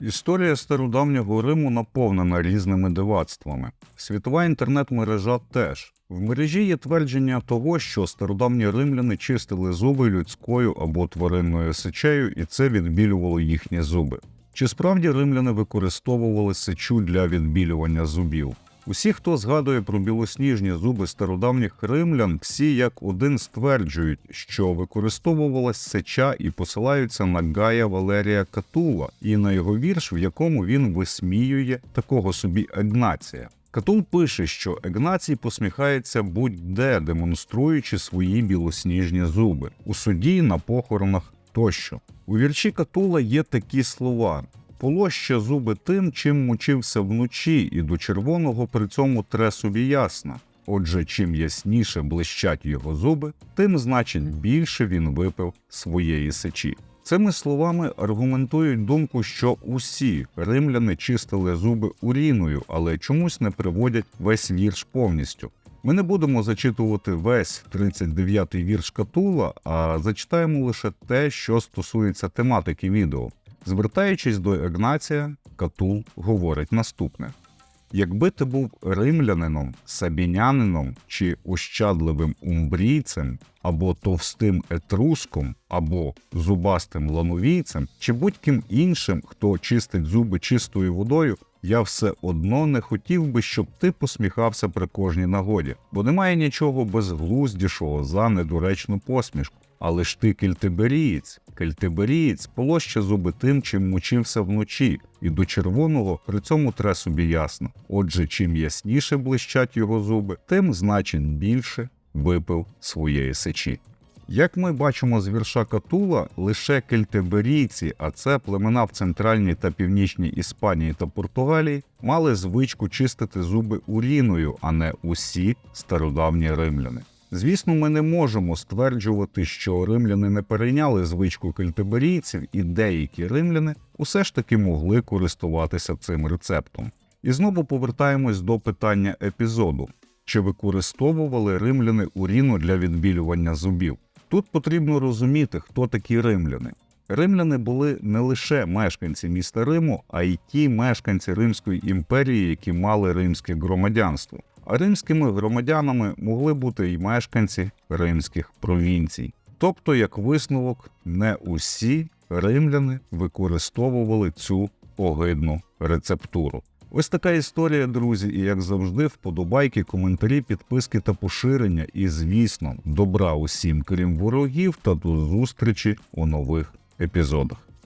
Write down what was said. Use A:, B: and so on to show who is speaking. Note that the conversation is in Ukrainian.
A: Історія стародавнього Риму наповнена різними дивацтвами. Світова інтернет-мережа теж. В мережі є твердження того, що стародавні римляни чистили зуби людською або тваринною сечею, і це відбілювало їхні зуби. Чи справді римляни використовували сечу для відбілювання зубів? Усі, хто згадує про білосніжні зуби стародавніх римлян, всі як один стверджують, що використовувалась сеча і посилаються на Гая Валерія Катула і на його вірш, в якому він висміює такого собі Егнація. Катул пише, що Егнацій посміхається будь-де, демонструючи свої білосніжні зуби у суді, на похоронах тощо. У вірші Катула є такі слова: полоща зуби тим, чим мучився вночі, і до червоного при цьому тре собі ясна. Отже, чим ясніше блищать його зуби, тим значить більше він випив своєї сечі. Цими словами аргументують думку, що усі римляни чистили зуби уріною, але чомусь не приводять весь вірш повністю. Ми не будемо зачитувати весь 39-й вірш Катула, а зачитаємо лише те, що стосується тематики відео. Звертаючись до Егнація, Катул говорить наступне: Якби ти був римлянином, сабінянином чи ощадливим умбрійцем, або товстим етруском, або зубастим лановійцем, чи будь-ким іншим, хто чистить зуби чистою водою, я все одно не хотів би, щоб ти посміхався при кожній нагоді, бо немає нічого безглуздішого за недоречну посмішку. Але ж ти кельтиберієць, кельтиберієць полоще зуби тим, чим мучився вночі, і до червоного при цьому тре собі ясно. Отже, чим ясніше блищать його зуби, тим значить більше випив своєї сечі. Як ми бачимо з вірша Катула, лише кельтиберійці, а це племена в центральній та північній Іспанії та Португалії, мали звичку чистити зуби уріною, а не усі стародавні римляни. Звісно, ми не можемо стверджувати, що римляни не перейняли звичку кельтиберійців, і деякі римляни усе ж таки могли користуватися цим рецептом. І знову повертаємось до питання епізоду: чи використовували римляни уріну для відбілювання зубів? Тут потрібно розуміти, хто такі римляни. Римляни були не лише мешканці міста Риму, а й ті мешканці Римської імперії, які мали римське громадянство. Римськими громадянами могли бути й мешканці римських провінцій. Тобто, як висновок, не усі римляни використовували цю огидну рецептуру. Ось така історія, друзі, і як завжди, вподобайки, коментарі, підписки та поширення. І, звісно, добра усім, крім ворогів, та до зустрічі у нових епізодах.